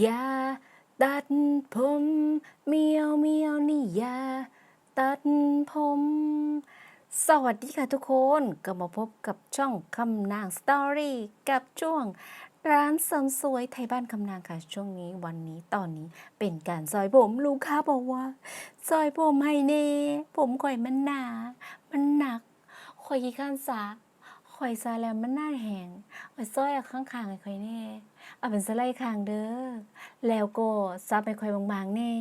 อย่าตัดผมเมียวเมียวนี่อย่าตัดผม สวัสดีค่ะทุกคนก็มาพบกับช่องคำนางสตอรี่กับช่วงร้านเสริมสวยไทยบ้านคำนางค่ะ ช่วงนี้วันนี้ตอนนี้เป็นการซอยผมลูกค้าบอกว่า ซอยผมให้เน่ ผมข่อยมันหนา มันหนักข่อยขี้ข้านสา ข่อยซาแล้วมันหน้าแหงข่อยซอยเอาข้างๆให้ข่อยแน่เอาเป็นสไลด์คางเด้อแล้วก็ซับไปค่อยบางๆแน่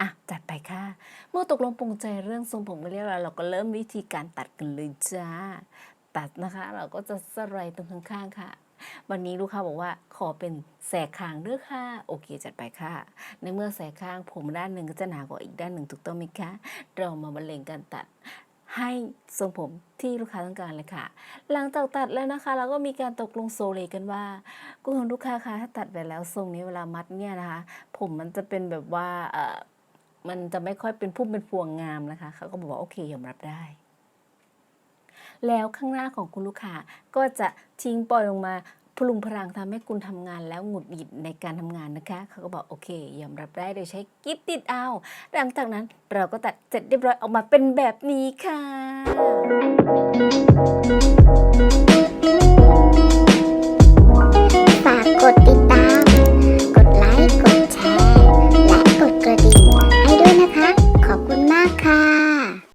อะจัดไปค่ะ เมื่อตกลงปรงใจเรื่องทรงผมกันเรียบร้อยเราก็เริ่มวิธีการตัดกันเลยจ้า ตัดนะคะ เราก็จะสไลด์ตรงข้างๆค่ะวันนี้ลูกค้าบอกว่าขอเป็นแสกคางด้วยค่ะ โอเคจัดไปค่ะ ในเมื่อแสกคางผมด้านหนึ่งก็จะหนากว่าอีกด้านหนึ่งถูกต้องไหมคะ เรามาบรรเลงการตัด ให้ทรงผมที่ลูกค้าต้องการเลยค่ะ หลังจากตัดแล้วนะคะ เราก็มีการตกลงโซเลกันว่าคุณลูกค้าคะถ้าตัดไปแล้วทรงนี้เวลามัดเนี่ยนะคะ ผมมันจะเป็นแบบว่าเออมันจะไม่ค่อยเป็นพุ่มเป็นพวงงามนะคะเขาก็บอกว่าโอเคยอมรับได้ แล้วข้างหน้าของคุณลูกค้าก็จะทิ้งปล่อยลงมา พลุงพลังทำให้คุณทำงานแล้วหงุดหงิดในการทำงานนะคะ เขาก็บอกโอเคยอมรับได้โดยใช้กิ๊บติดเอาหลังจากนั้นเราก็ตัดเสร็จเรียบร้อยออกมาเป็นแบบนี้ค่ะ